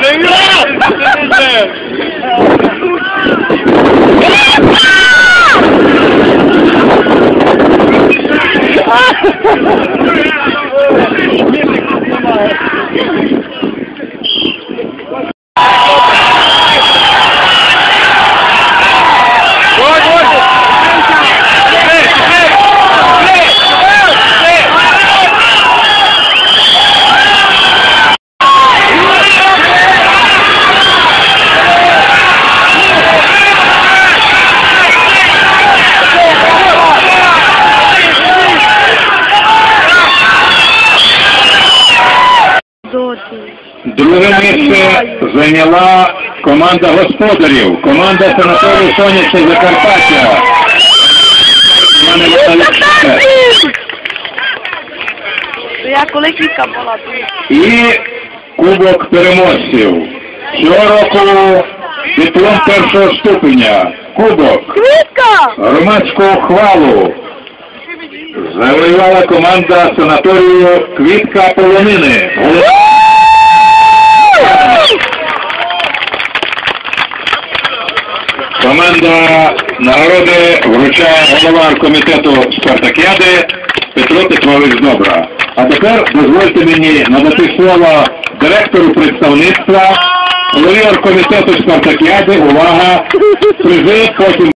¡Venga! Друге місце зайняла команда господарів, команда санаторію Сонячне Закарпаття. Я коли кілька була. І Кубок переможців. Цього року диплом першого ступеня. Кубок. Квітка! Громадську ухвалу завоювала команда санаторію Квітка Полонини. Команда народи вручає голова комітету Спартакіади Петро Петрович Добра. А тепер дозвольте мені надати слово директору представництва, голові оргкомітету Спартакіади, увага, призи, потім